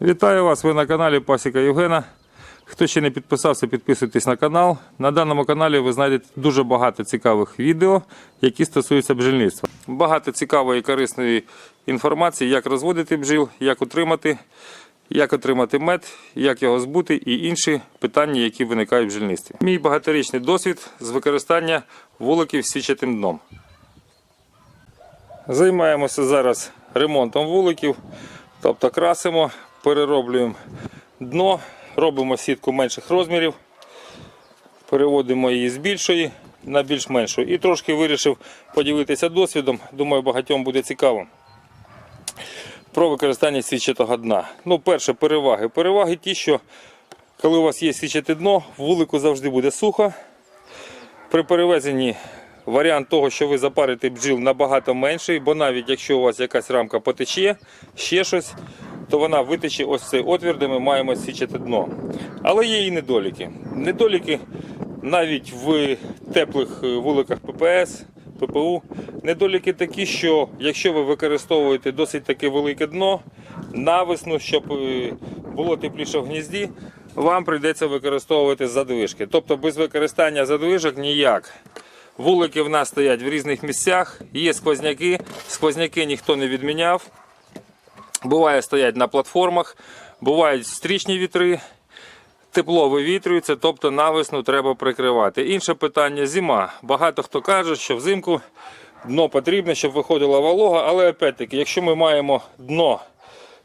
Вітаю вас! Ви на каналі Пасіка Євгена. Хто ще не підписався, підписуйтесь на канал. На даному каналі ви знайдете дуже багато цікавих відео, які стосуються бджільництва. Багато цікавої і корисної інформації, як розводити бджіл, як утримати, як отримати мед, як його збути і інші питання, які виникають в бджільництві. Мій багаторічний досвід з використання вуликів з січатим дном. Займаємося зараз ремонтом вуликів, тобто красимо, перероблюємо дно, робимо сітку менших розмірів, переводимо її з більшої на більш меншу. І трошки вирішив поділитися досвідом. Думаю, багатьом буде цікаво. Про використання січатого дна. Ну, перше, переваги. Переваги ті, що коли у вас є січате дно, вулику завжди буде сухо. При перевезенні варіант того, що ви запарите бджіл набагато менший, бо навіть якщо у вас якась рамка потече, ще щось, то вона витече ось цей отвір, де ми маємо січати дно. Але є і недоліки. Недоліки навіть в теплих е, вуликах ППС, ППУ. Недоліки такі, що якщо ви використовуєте досить таке велике дно, навесну, щоб е, було тепліше в гнізді, вам прийдеться використовувати задвижки. Тобто без використання задвижок ніяк. Вулики в нас стоять в різних місцях, є сквозняки, сквозняки ніхто не відміняв. Буває стоять на платформах, бувають стрічні вітри, тепло вивітрюється, тобто навесну треба прикривати. Інше питання зима. Багато хто каже, що взимку дно потрібне, щоб виходила волога, але опять-таки, якщо ми маємо дно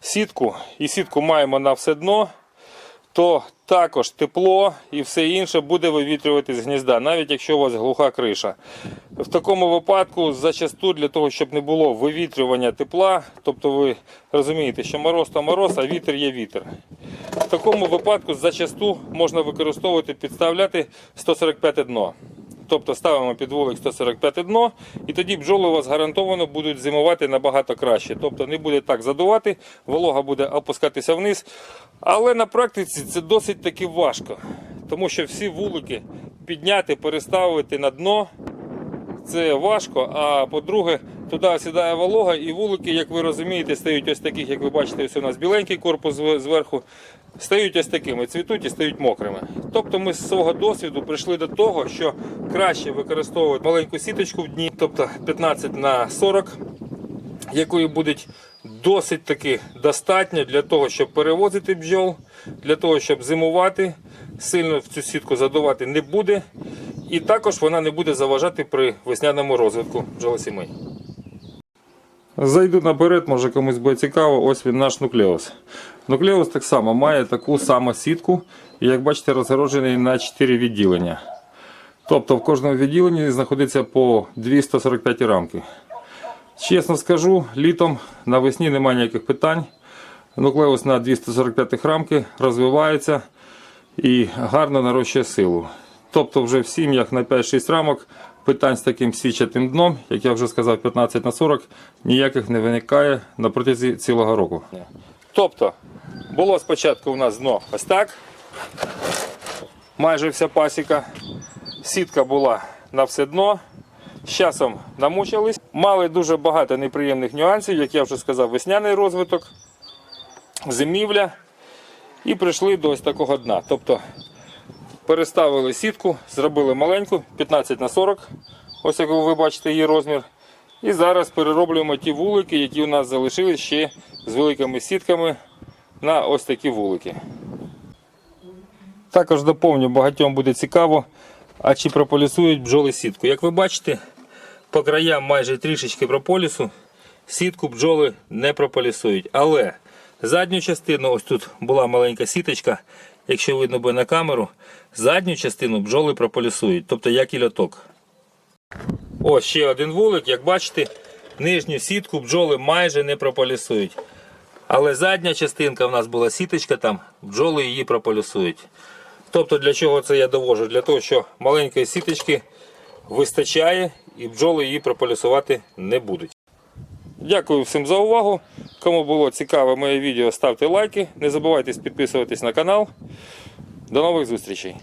сітку і сітку маємо на все дно, то також тепло і все інше буде вивітрювати з гнізда, навіть якщо у вас глуха криша. В такому випадку зачасту для того, щоб не було вивітрювання тепла, тобто ви розумієте, що мороз то мороз, а вітер є вітер. В такому випадку зачасту можна використовувати, підставляти 145 дно. Тобто ставимо під вулик 145 дно, і тоді бджоли у вас гарантовано будуть зимувати набагато краще. Тобто не буде так задувати, волога буде опускатися вниз. Але на практиці це досить таки важко, тому що всі вулики підняти, переставити на дно це важко. А по-друге, туди сідає волога, і вулики, як ви розумієте, стають ось таких, як ви бачите, ось у нас біленький корпус зверху. Стають ось такими, цвітуть і стають мокрими. Тобто ми з свого досвіду прийшли до того, що краще використовувати маленьку сіточку в дні, тобто 15 на 40, якої буде досить таки достатньо для того, щоб перевозити бджол, для того, щоб зимувати, сильно в цю сітку задувати не буде. І також вона не буде заважати при весняному розвитку бджолосімей. Зайду наперед, може комусь буде цікаво. Ось він наш нуклеус. Нуклеус так само має таку саму сітку, як бачите, розгороджений на 4 відділення. Тобто в кожному відділенні знаходиться по 245 рамки. Чесно скажу, літом навесні немає ніяких питань. Нуклеус на 245 рамки розвивається і гарно нарощує силу. Тобто вже в сім'ях на 5-6 рамок питань з таким січатим дном, як я вже сказав, 15 на 40, ніяких не виникає на протязі цілого року. Тобто, було спочатку у нас дно ось так. Майже вся пасіка. Сітка була на все дно. З часом намучились. Мали дуже багато неприємних нюансів, як я вже сказав, весняний розвиток, зимівля. І прийшли до ось такого дна. Тобто переставили сітку, зробили маленьку, 15 на 40. Ось як ви бачите її розмір. І зараз перероблюємо ті вулики, які у нас залишились ще з великими сітками на ось такі вулики. Також доповню, багатьом буде цікаво, а чи прополісують бджоли сітку. Як ви бачите, по краям майже трішечки прополісу, сітку бджоли не прополісують. Але задню частину, ось тут була маленька сіточка, якщо видно буде на камеру, задню частину бджоли прополісують, тобто як і льоток. Ось ще один вулик, як бачите, нижню сітку бджоли майже не прополісують. Але задня частинка в нас була сіточка там, бджоли її прополісують. Тобто для чого це я довожу? Для того, що маленької сіточки вистачає і бджоли її прополісувати не будуть. Дякую всім за увагу. Кому було цікаве моє відео, ставте лайки. Не забувайте підписуватись на канал. До нових зустрічей!